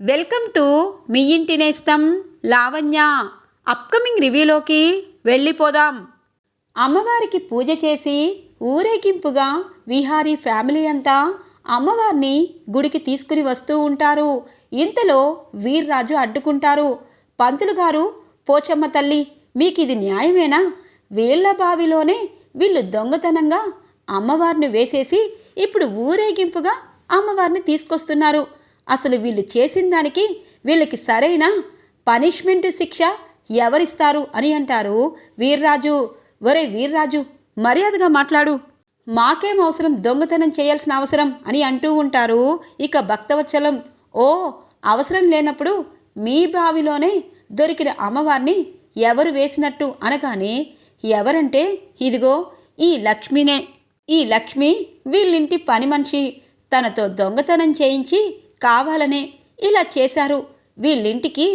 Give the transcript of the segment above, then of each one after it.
Welcome to me ఇంటి నేస్తం Lavanya. Upcoming రివ్యూలోకి వెళ్ళిపోదాం. అమ్మవారికి పూజ చేసి ఊరేగింపుగా విహారీ ఫ్యామిలీ అంతా అమ్మవారిని గుడికి తీసుకుని వస్తూ ఉంటారు. ఇంతలో వీర్రాజు అడ్డుకుంటారు. పంతులు గారు పోచమ్మ తల్లి మీకు ఇది న్యాయమేనా? వీళ్ళ బావిలోనే వీళ్ళు దొంగతనంగా అమ్మవారిని వేసేసి ఇప్పుడు ఊరేగింపుగా అమ్మవారిని తీసుకొస్తున్నారు. అసలు వీళ్ళు చేసిన దానికి వీళ్ళకి సరైన పనిష్మెంట్ శిక్ష ఎవరిస్తారు అని అంటారు వీర్రాజు. ఒరే వీర్రాజు మర్యాదగా మాట్లాడు. మాకేం అవసరం దొంగతనం చేయాల్సిన అవసరం అని అంటూ ఉంటారు. ఇక భక్తవత్సలం ఓ అవసరం లేనప్పుడు మీ బావిలోనే దొరికిన అమ్మవారిని ఎవరు వేసినట్టు అనగానే ఎవరంటే ఇదిగో ఈ లక్ష్మినే. ఈ లక్ష్మి వీళ్ళింటి పని మనిషి. తనతో దొంగతనం చేయించి కావాలనే ఇలా చేశారు. వీళ్ళింటికి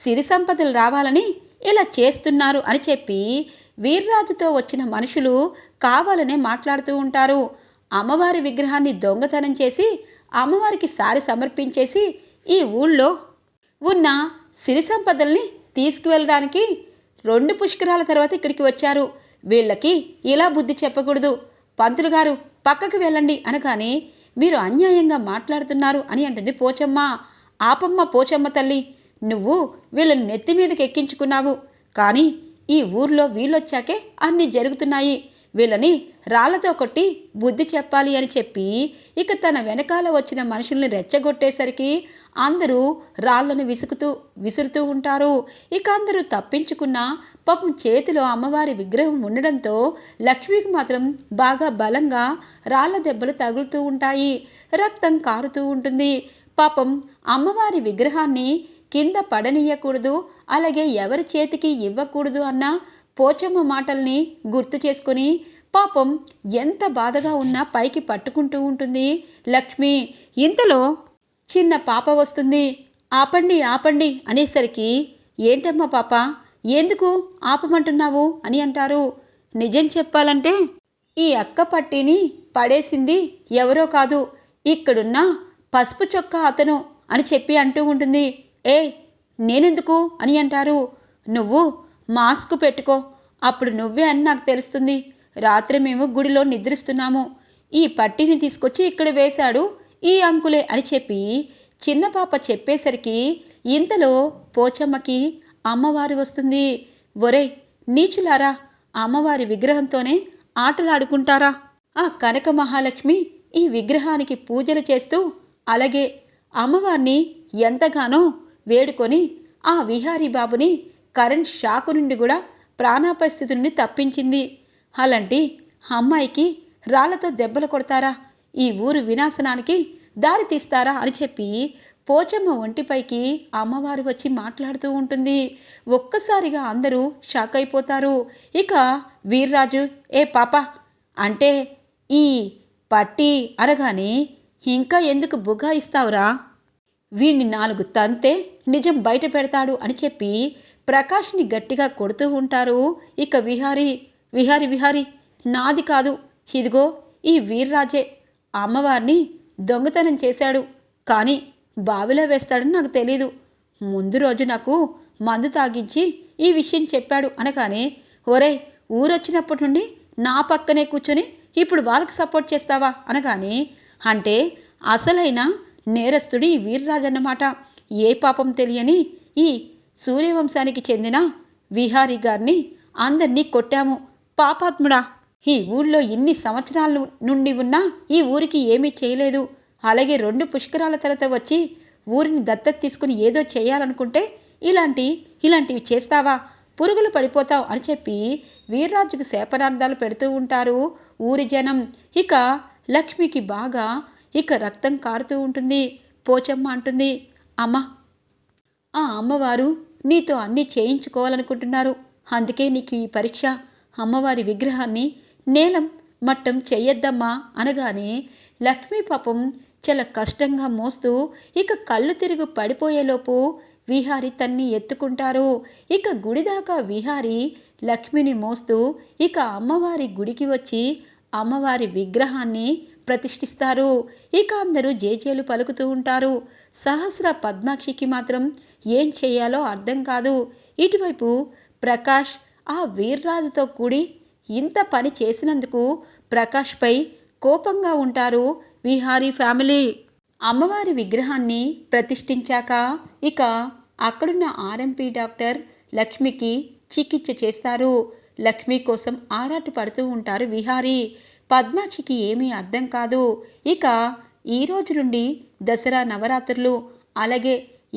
సిరి సంపదలు రావాలని ఇలా చేస్తున్నారు అని చెప్పి వీర్రాజుతో వచ్చిన మనుషులు కావాలనే మాట్లాడుతూ ఉంటారు. అమ్మవారి విగ్రహాన్ని దొంగతనం చేసి అమ్మవారికి సారి సమర్పించేసి ఈ ఊళ్ళో ఉన్న సిరి సంపదల్ని తీసుకువెళ్ళడానికి రెండు పుష్కరాల తర్వాత ఇక్కడికి వచ్చారు. వీళ్ళకి ఇలా బుద్ధి చెప్పకూడదు. పంతులు గారు పక్కకు వెళ్ళండి అనగానే మీరు అన్యాయంగా మాట్లాడుతున్నారు అని అంటుంది పోచమ్మ. ఆపమ్మ పోచమ్మ తల్లి నువ్వు వీళ్ళని నెత్తి మీదకి ఎక్కించుకున్నావు. కానీ ఈ ఊర్లో వీళ్ళొచ్చాకే అన్నీ జరుగుతున్నాయి. వీళ్ళని రాళ్ళతో కొట్టి బుద్ధి చెప్పాలి అని చెప్పి ఇక తన వెనకాల వచ్చిన మనుషుల్ని రెచ్చగొట్టేసరికి అందరూ రాళ్ళను విసుకుతూ విసురుతూ ఉంటారు. ఇక అందరూ తప్పించుకున్న పాపం చేతిలో అమ్మవారి విగ్రహం ఉండడంతో లక్ష్మికి మాత్రం బాగా బలంగా రాళ్ళ దెబ్బలు తగులుతూ ఉంటాయి. రక్తం కారుతూ ఉంటుంది. పాపం అమ్మవారి విగ్రహాన్ని కింద పడనీయకూడదు అలాగే ఎవరి చేతికి ఇవ్వకూడదు అన్న పోచమ్మ మాటల్ని గుర్తు చేసుకుని పాపం ఎంత బాధగా ఉన్నా పైకి పట్టుకుంటూ ఉంటుంది లక్ష్మి. ఇంతలో చిన్న పాప వస్తుంది. ఆపండి ఆపండి అనేసరికి ఏంటమ్మా పాప ఎందుకు ఆపమంటున్నావు? అని అంటారు. నిజం చెప్పాలంటే ఈ అక్క పట్టిని పడేసింది ఎవరో కాదు. ఇక్కడున్న పసుపు చొక్కా అతను అని చెప్పి అంటూ ఉంటుంది. ఏ నేనెందుకు? అని అంటారు. నువ్వు మాస్క్ పెట్టుకో. అప్పుడు నువ్వే అని నాకు తెలుస్తుంది. రాత్రి మేము గుడిలో నిద్రిస్తున్నాము. ఈ పట్టిని తీసుకొచ్చి ఇక్కడ వేశాడు. ఈ అంకులే అని చెప్పి చిన్న పాప చెప్పేసరికి ఇంతలో పోచమ్మకి అమ్మవారు వస్తుంది. ఒరే నీచులారా అమ్మవారి విగ్రహంతోనే ఆటలాడుకుంటారా? ఆ కనక మహాలక్ష్మి ఈ విగ్రహానికి పూజలు చేస్తూ అలాగే అమ్మవారిని ఎంతగానో వేడుకొని ఆ విహారీ బాబుని కరెంట్ షాకు నుండి కూడా ప్రాణాపస్థితి నుండి తప్పించింది. అలాంటి అమ్మాయికి రాళ్ళతో దెబ్బలు కొడతారా? ఈ ఊరు వినాశనానికి దారి తీస్తారా అని చెప్పి పోచమ్మ ఒంటిపైకి అమ్మవారు వచ్చి మాట్లాడుతూ ఉంటుంది. ఒక్కసారిగా అందరూ షాక్ అయిపోతారు. ఇక వీర్రాజు ఏ పాప అంటే ఈ పట్టి అనగానే ఇంకా ఎందుకు బుగాయిస్తావురా వీణ్ణి నాలుగు తంతే నిజం బయట పెడతాడు అని చెప్పి ప్రకాష్ని గట్టిగా కొడుతూ ఉంటారు. ఇక విహారీ విహారి విహారి నాది కాదు. ఇదిగో ఈ వీర్రాజే అమ్మవారిని దొంగతనం చేశాడు. కానీ బావిలో వేస్తాడని నాకు తెలీదు. ముందు రోజు నాకు మందు తాగించి ఈ విషయం చెప్పాడు అనగానే ఒరే ఊరొచ్చినప్పటి నుండి నా పక్కనే కూర్చొని ఇప్పుడు వాళ్ళకి సపోర్ట్ చేస్తావా? అనగానే అంటే అసలైన నేరస్తుడి వీర్రాజన్నమాట. వీర్రాజు అన్నమాట ఏ పాపం తెలియని ఈ సూర్యవంశానికి చెందిన విహారీ గారిని అందరినీ కొట్టాము. పాపాత్ముడా ఈ ఊళ్ళో ఇన్ని సంవత్సరాల నుండి ఉన్నా ఈ ఊరికి ఏమీ చేయలేదు. అలాగే రెండు పుష్కరాల తర్వాత వచ్చి ఊరిని దత్తత తీసుకుని ఏదో చేయాలనుకుంటే ఇలాంటి ఇలాంటివి చేస్తావా? పురుగులు పడిపోతావు అని చెప్పి వీర్రాజుకు శాపనార్థాలు పెడుతూ ఉంటారు ఊరి జనం. ఇక లక్ష్మికి బాగా ఇక రక్తం కారుతూ ఉంటుంది. పోచమ్మ అంటుంది అమ్మ ఆ అమ్మవారు నీతో అన్నీ చేయించుకోవాలనుకుంటున్నారు. అందుకే నీకు ఈ పరీక్ష. అమ్మవారి విగ్రహాన్ని నేలం మట్టం చెయ్యొద్దమ్మా అనగానే లక్ష్మీ పాపం చాలా కష్టంగా మోస్తూ ఇక కళ్ళు తిరుగు పడిపోయేలోపు విహారి తన్ని ఎత్తుకుంటారు. ఇక గుడిదాకా విహారి లక్ష్మిని మోస్తూ ఇక అమ్మవారి గుడికి వచ్చి అమ్మవారి విగ్రహాన్ని ప్రతిష్ఠిస్తారు. ఇక అందరూ జేజేలు పలుకుతూ ఉంటారు. సహస్ర పద్మాక్షికి మాత్రం ఏం చేయాలో అర్థం కాదు. ఇటువైపు ప్రకాష్ ఆ వీర్రాజుతో కూడి ఇంత పని చేసినందుకు ప్రకాష్పై కోపంగా ఉంటారు విహారీ ఫ్యామిలీ. అమ్మవారి విగ్రహాన్ని ప్రతిష్ఠించాక ఇక అక్కడున్న ఆర్ఎంపీ డాక్టర్ లక్ష్మికి చికిత్స చేస్తారు. లక్ష్మి కోసం ఆరాట పడుతూ ఉంటారు విహారీ. పద్మాక్షికి ఏమీ అర్థం కాదు. ఇక ఈ రోజు నుండి దసరా నవరాత్రులు. అలాగే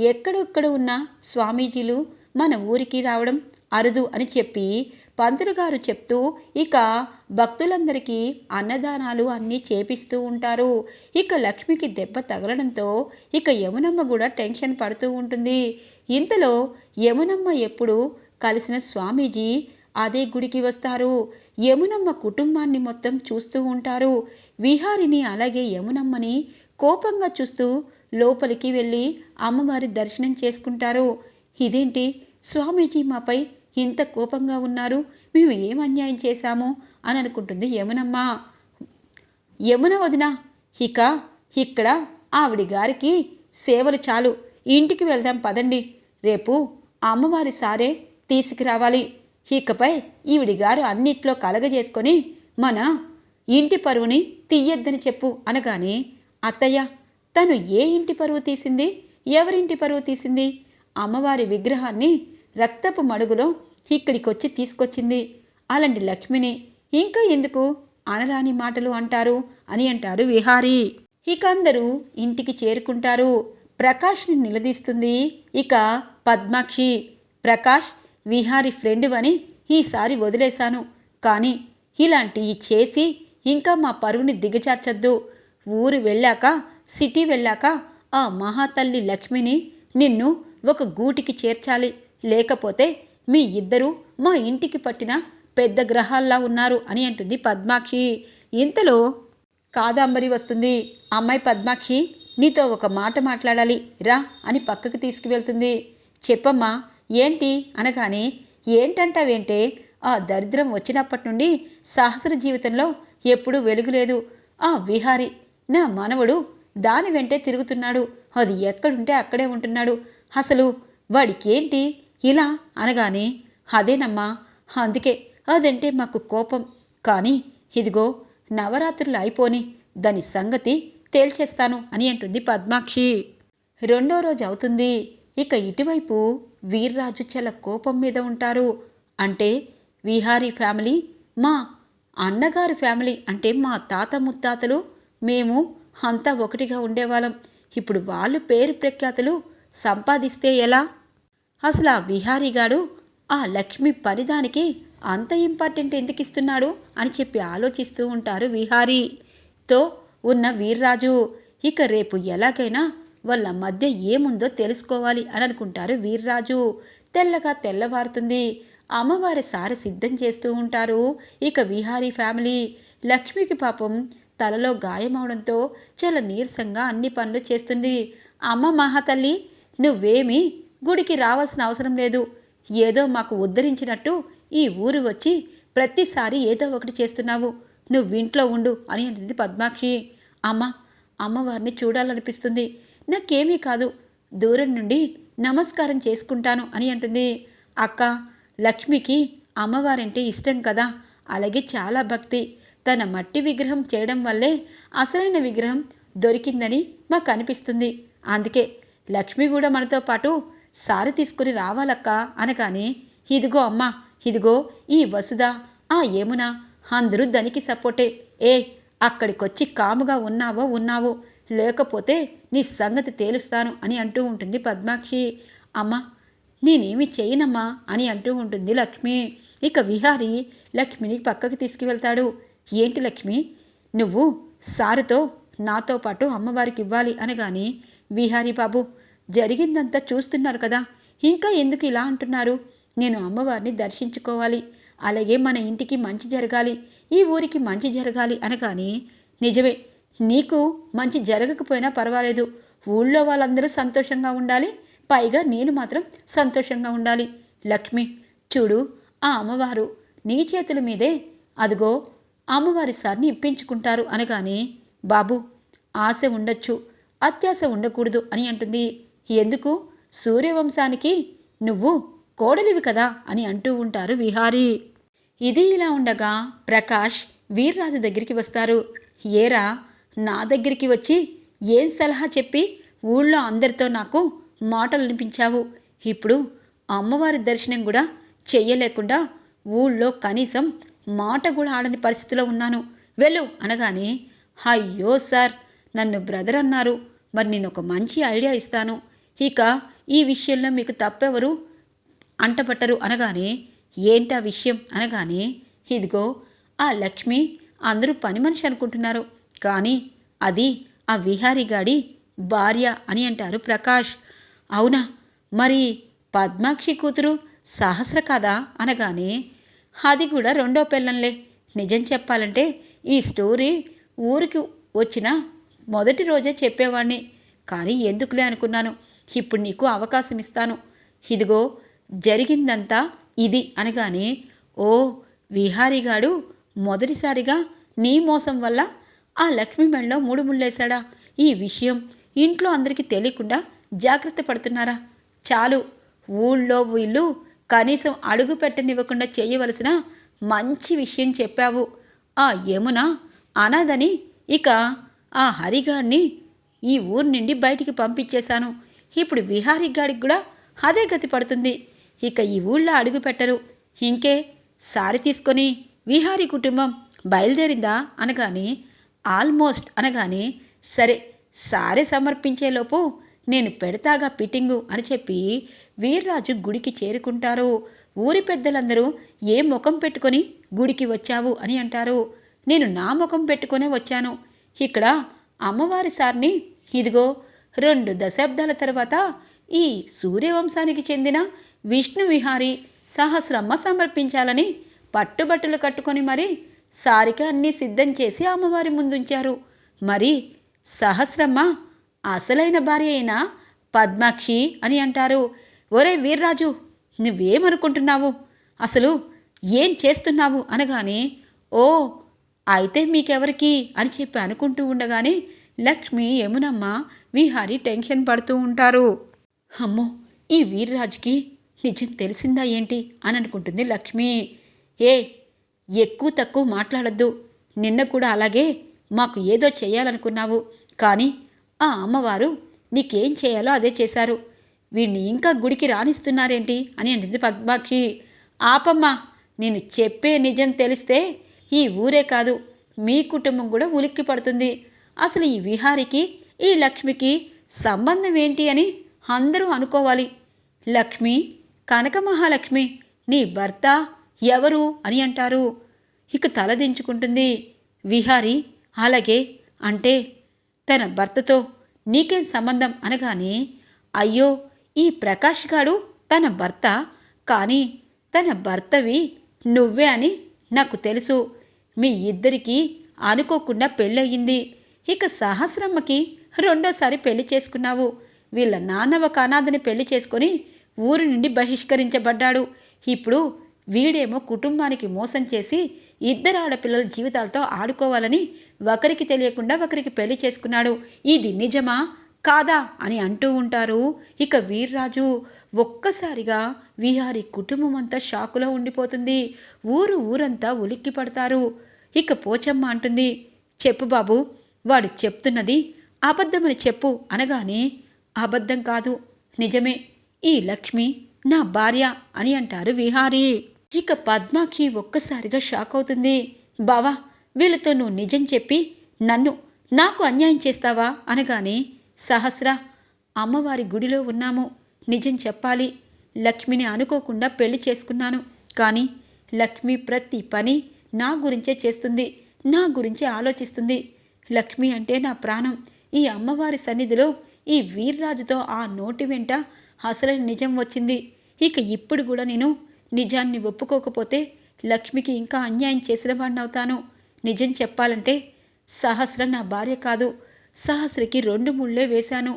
ఎక్కడెక్కడ ఉన్న స్వామీజీలు మన ఊరికి రావడం అరుదు అని చెప్పి పంతులు గారు చెప్తూ ఇక భక్తులందరికీ అన్నదానాలు అన్నీ చేపిస్తూ ఉంటారు. ఇక లక్ష్మికి దెబ్బ తగలడంతో ఇక యమునమ్మ కూడా టెన్షన్ పడుతూ ఉంటుంది. ఇంతలో యమునమ్మ ఎప్పుడు కలిసిన స్వామీజీ అదే గుడికి వస్తారు. యమునమ్మ కుటుంబాన్ని మొత్తం చూస్తూ ఉంటారు. విహారిని అలాగే యమునమ్మని కోపంగా చూస్తూ లోపలికి వెళ్ళి అమ్మవారి దర్శనం చేసుకుంటారు. ఇదేంటి? స్వామీజీ మాపై ఇంత కోపంగా ఉన్నారు? మేము ఏం అన్యాయం చేశాము? అని అనుకుంటుంది యమునమ్మా. యమున వదిన ఇక ఇక్కడ ఆవిడ గారికి సేవలు చాలు. ఇంటికి వెళ్దాం పదండి. రేపు అమ్మవారి సారే తీసుకురావాలి. ఇకపై ఈవిడి గారు అన్నిట్లో కలగజేసుకొని మన ఇంటి పరువుని తీయద్దని చెప్పు అనగానే అత్తయ్య తను ఏ ఇంటి పరువు తీసింది? ఎవరింటి పరువు తీసింది? అమ్మవారి విగ్రహాన్ని రక్తపు మడుగులో ఇక్కడికి వచ్చి తీసుకొచ్చింది. అలాంటి లక్ష్మిని ఇంకా ఎందుకు అనరాని మాటలు అంటారు అని అంటారు విహారీ. ఇక అందరూ ఇంటికి చేరుకుంటారు. ప్రకాష్ని నిలదీస్తుంది ఇక పద్మాక్షి. ప్రకాష్ విహారి ఫ్రెండ్ అని ఈసారి వదిలేశాను. కానీ ఇలాంటివి చేసి ఇంకా మా పరువుని దిగజార్చొద్దు. ఊరు వెళ్ళాక సిటీ వెళ్ళాక ఆ మహాతల్లి లక్ష్మిని నిన్ను ఒక గూటికి చేర్చాలి. లేకపోతే మీ ఇద్దరూ మా ఇంటికి పట్టిన పెద్ద గ్రహాల్లా ఉన్నారు అని అంటుంది పద్మాక్షి. ఇంతలో కాదాంబరి వస్తుంది. అమ్మాయి పద్మాక్షి నీతో ఒక మాట మాట్లాడాలి రా అని పక్కకి తీసుకువెళ్తుంది. చెప్పమ్మా ఏంటి? అనగానే ఏంటంటావేంటే ఆ దరిద్రం వచ్చినప్పటి నుండి సహస్ర జీవితంలో ఎప్పుడూ వెలుగులేదు ఆ విహారి నా మనవడు దాని వెంటే తిరుగుతున్నాడు. అది ఎక్కడుంటే అక్కడే ఉంటున్నాడు. అసలు వాడికేంటి? ఇలా అనగానే అదేనమ్మా అందుకే అదంటే మాకు కోపం. కానీ ఇదిగో నవరాత్రులు అయిపోని దాని సంగతి తేల్చేస్తాను అని అంటుంది పద్మాక్షి. రెండో రోజు అవుతుంది. ఇక ఇటువైపు వీర్రాజు చాలా కోపం మీద ఉంటారు. అంటే విహారీ ఫ్యామిలీ మా అన్నగారి ఫ్యామిలీ అంటే మా తాత ముత్తాతలు మేము అంతా ఒకటిగా ఉండేవాళ్ళం. ఇప్పుడు వాళ్ళు పేరు ప్రఖ్యాతులు సంపాదిస్తే ఎలా? అసలు ఆ విహారీగాడు ఆ లక్ష్మి పరిదానికి అంత ఇంపార్టెంట్ ఎందుకు ఇస్తున్నాడు అని చెప్పి ఆలోచిస్తూ ఉంటారు విహారీతో ఉన్న వీర్రాజు ఇక రేపు ఎలాగైనా వాళ్ళ మధ్య ఏముందో తెలుసుకోవాలి అని అనుకుంటారు వీర్రాజు. తెల్లగా తెల్లవారుతుంది. అమ్మవారి సారి సిద్ధం చేస్తూ ఉంటారు ఇక విహారీ ఫ్యామిలీ. లక్ష్మికి పాపం తలలో గాయమవడంతో చాలా నీరసంగా అన్ని పనులు చేస్తుంది. అమ్మ మహాతల్లి నువ్వేమీ గుడికి రావాల్సిన అవసరం లేదు. ఏదో మాకు ఉద్ధరించినట్టు ఈ ఊరు వచ్చి ప్రతిసారి ఏదో ఒకటి చేస్తున్నావు. నువ్వు ఇంట్లో ఉండు అని అంటుంది పద్మాక్షి. అమ్మ అమ్మవారిని చూడాలనిపిస్తుంది. నాకేమీ కాదు. దూరం నుండి నమస్కారం చేసుకుంటాను అని అంటుంది. అక్క లక్ష్మికి అమ్మవారంటే ఇష్టం కదా. అలాగే చాలా భక్తి. తన మట్టి విగ్రహం చేయడం వల్లే అసలైన విగ్రహం దొరికిందని మాకు అనిపిస్తుంది. అందుకే లక్ష్మి కూడా మనతో పాటు సారి తీసుకుని రావాలక్క అనగానే ఇదిగో అమ్మా ఇదిగో ఈ వసుధ ఆ యమున అందరూ దానికి సపోర్టే. ఏ అక్కడికొచ్చి కాముగా ఉన్నావో ఉన్నావో లేకపోతే నీ సంగతి తేలుస్తాను అని అంటూ ఉంటుంది పద్మాక్షి. అమ్మ నేనేమి చేయనమ్మా అని అంటూ ఉంటుంది లక్ష్మి. ఇక విహారి లక్ష్మిని పక్కకి తీసుకువెళ్తాడు. ఏంటి లక్ష్మి నువ్వు సారుతో నాతో పాటు అమ్మవారికి ఇవ్వాలి అనగానే విహారీ బాబు జరిగిందంతా చూస్తున్నారు కదా. ఇంకా ఎందుకు ఇలా అంటున్నారు? నేను అమ్మవారిని దర్శించుకోవాలి. అలాగే మన ఇంటికి మంచి జరగాలి. ఈ ఊరికి మంచి జరగాలి అనగానే నిజమే నీకు మంచి జరగకపోయినా పర్వాలేదు. ఊళ్ళో వాళ్ళందరూ సంతోషంగా ఉండాలి. పైగా నేను మాత్రం సంతోషంగా ఉండాలి. లక్ష్మి చూడు ఆ అమ్మవారు నీ చేతుల మీదే అదిగో అమ్మవారి సార్ని ఇప్పించుకుంటారు అనగానే బాబు ఆశ ఉండొచ్చు. అత్యాశ ఉండకూడదు అని అంటుంది. ఎందుకు? సూర్యవంశానికి నువ్వు కోడలివి కదా అని అంటూ ఉంటారు విహారీ. ఇది ఇలా ఉండగా ప్రకాష్ వీర్రాజు దగ్గరికి వస్తారు. ఏరా నా దగ్గరికి వచ్చి ఏం సలహా చెప్పి ఊళ్ళో అందరితో నాకు మాటలు వినిపించావు ఇప్పుడు అమ్మవారి దర్శనం కూడా చెయ్యలేకుండా ఊళ్ళో కనీసం మాట కూడా ఆడని పరిస్థితిలో ఉన్నాను. వెళ్ళు అనగానే అయ్యో సార్ నన్ను బ్రదర్ అన్నారు. మరి నేను ఒక మంచి ఐడియా ఇస్తాను. ఇక ఈ విషయంలో మీకు తప్పెవరు అంటపట్టరు అనగానే ఏంటా విషయం అనగానే ఇదిగో ఆ లక్ష్మి అందరూ పని మనిషి అనుకుంటున్నారు. కానీ అది ఆ విహారీ గాడి భార్య అని అంటారు ప్రకాష్. అవునా? మరి పద్మాక్షి కూతురు సహస్ర కదా అనగానే అది కూడా రెండో పిల్లంలే నిజం చెప్పాలంటే ఈ స్టోరీ ఊరికి వచ్చిన మొదటి రోజే చెప్పేవాడిని కానీ ఎందుకులే అనుకున్నాను. ఇప్పుడు నీకు అవకాశం ఇస్తాను ఇదిగో జరిగిందంతా ఇది అనగానే ఓ విహారీగాడు మొదటిసారిగా నీ మోసం వల్ల ఆ లక్ష్మీ మెడలో మూడు ముళ్ళేశాడా? ఈ విషయం ఇంట్లో అందరికీ తెలియకుండా జాగ్రత్త పడుతున్నారా? చాలు ఊళ్ళో వీళ్ళు కనీసం అడుగు పెట్టనివ్వకుండా చేయవలసిన మంచి విషయం చెప్పావు. ఆ యమున అనాదని ఇక ఆ హరిగాడిని ఈ ఊరు నుండి బయటికి పంపించేశాను. ఇప్పుడు విహారీ గాడికి కూడా అదే గతి పడుతుంది. ఇక ఈ ఊళ్ళో అడుగు పెట్టరు. ఇంకే సారి తీసుకొని విహారీ కుటుంబం బయలుదేరిందా అనగాని ఆల్మోస్ట్ అనగానే సరే సారే సమర్పించేలోపు నేను పెడతాగా పిటింగు అని చెప్పి వీర్రాజు గుడికి చేరుకుంటారు. ఊరి పెద్దలందరూ ఏ ముఖం పెట్టుకొని గుడికి వచ్చావు అని అంటారు. నేను నా ముఖం పెట్టుకునే వచ్చాను. ఇక్కడ అమ్మవారి సార్ని ఇదిగో రెండు దశాబ్దాల తర్వాత ఈ సూర్యవంశానికి చెందిన విష్ణు విహారి సహస్రమ్మ సమర్పించాలని పట్టుబట్టలు కట్టుకొని మరి సారిక అన్నీ సిద్ధం చేసి అమ్మవారి ముందుంచారు. మరి సహస్రమ్మ అసలైన భార్య అయినా పద్మాక్షి అని అంటారు. ఒరే వీర్రాజు నువ్వేమనుకుంటున్నావు? అసలు ఏం చేస్తున్నావు? అనగానే ఓ అయితే మీకెవరికి? అని చెప్పి అనుకుంటూ ఉండగానే లక్ష్మి యమునమ్మ విహారి టెన్షన్ పడుతూ ఉంటారు. అమ్మో ఈ వీర్రాజుకి నిజం తెలిసిందా ఏంటి అని అనుకుంటుంది లక్ష్మి. ఏ ఎక్కువ తక్కువ మాట్లాడద్దు. నిన్న కూడా అలాగే మాకు ఏదో చేయాలనుకున్నావు. కానీ ఆ అమ్మవారు నీకేం చేయాలో అదే చేశారు. వీడిని ఇంకా గుడికి రానిస్తున్నారేంటి అని అంటుంది పద్మాక్షి. ఆపమ్మా నేను చెప్పే నిజం తెలిస్తే ఈ ఊరే కాదు మీ కుటుంబం కూడా ఉలిక్కి పడుతుంది. అసలు ఈ విహారికి ఈ లక్ష్మికి సంబంధం ఏంటి అని అందరూ అనుకోవాలి. లక్ష్మి కనక మహాలక్ష్మి నీ భర్త ఎవరు అని అంటారు. ఇక తలదించుకుంటుంది విహారి. అలాగే అంటే తన భర్తతో నీకేం సంబంధం అనగానే అయ్యో ఈ ప్రకాష్ గాడు తన భర్త కానీ తన భర్తవి నువ్వే అని నాకు తెలుసు. మీ ఇద్దరికీ అనుకోకుండా పెళ్ళయింది. ఇక సహస్రమ్మకి రెండోసారి పెళ్ళి చేసుకున్నావు. వీళ్ళ నాన్న ఒక అనాథని పెళ్ళి చేసుకొని ఊరి నుండి బహిష్కరించబడ్డాడు. ఇప్పుడు వీడేమో కుటుంబానికి మోసం చేసి ఇద్దరు ఆడపిల్లల జీవితాలతో ఆడుకోవాలని ఒకరికి తెలియకుండా ఒకరికి పెళ్ళి చేసుకున్నాడు. ఇది నిజమా? కాదా? అని అంటూ ఉంటారు. ఇక వీర్రాజు ఒక్కసారిగా విహారి కుటుంబం అంతా షాకులో ఉండిపోతుంది. ఊరు ఊరంతా ఉలిక్కి పడతారు ఇక పోచమ్మ అంటుంది చెప్పు బాబు వాడు చెప్తున్నది అబద్ధమని చెప్పు అనగానే అబద్ధం కాదు నిజమే ఈ లక్ష్మి నా భార్య అని అంటారు విహారీ. ఇక పద్మాకి ఒక్కసారిగా షాక్ అవుతుంది. బావా వీళ్ళతో నువ్వు నిజం చెప్పి నన్ను నాకు అన్యాయం చేస్తావా? అనగానే సహస్ర అమ్మవారి గుడిలో ఉన్నాము నిజం చెప్పాలి. లక్ష్మిని అనుకోకుండా పెళ్ళి చేసుకున్నాను కానీ లక్ష్మి ప్రతి పని నా గురించే చేస్తుంది నా గురించే ఆలోచిస్తుంది. లక్ష్మి అంటే నా ప్రాణం ఈ అమ్మవారి సన్నిధిలో ఈ వీర్రాజుతో ఆ నోటి వెంట అసలైన నిజం వచ్చింది. ఇక ఇప్పుడు కూడా నేను నిజాన్ని ఒప్పుకోకపోతే లక్ష్మికి ఇంకా అన్యాయం చేసిన వాడిని అవుతాను నిజం చెప్పాలంటే సహస్ర నా భార్య కాదు. సహస్రకి రెండు ముళ్ళే వేశాను.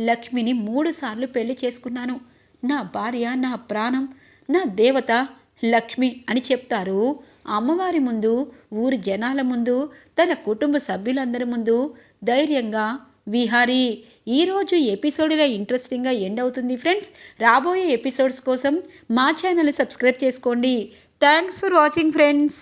లక్ష్మిని మూడు సార్లు పెళ్ళి చేసుకున్నాను. నా భార్య నా ప్రాణం నా దేవత లక్ష్మి అని చెప్తారు. అమ్మవారి ముందు ఊరి జనాల ముందు తన కుటుంబ సభ్యులందరి ముందు ధైర్యంగా విహారీ. ఈరోజు ఎపిసోడ్లో ఇంట్రెస్టింగ్గా ఎండ్ అవుతుంది ఫ్రెండ్స్. రాబోయే ఎపిసోడ్స్ కోసం మా ఛానల్ సబ్స్క్రైబ్ చేసుకోండి. Thanks for watching friends.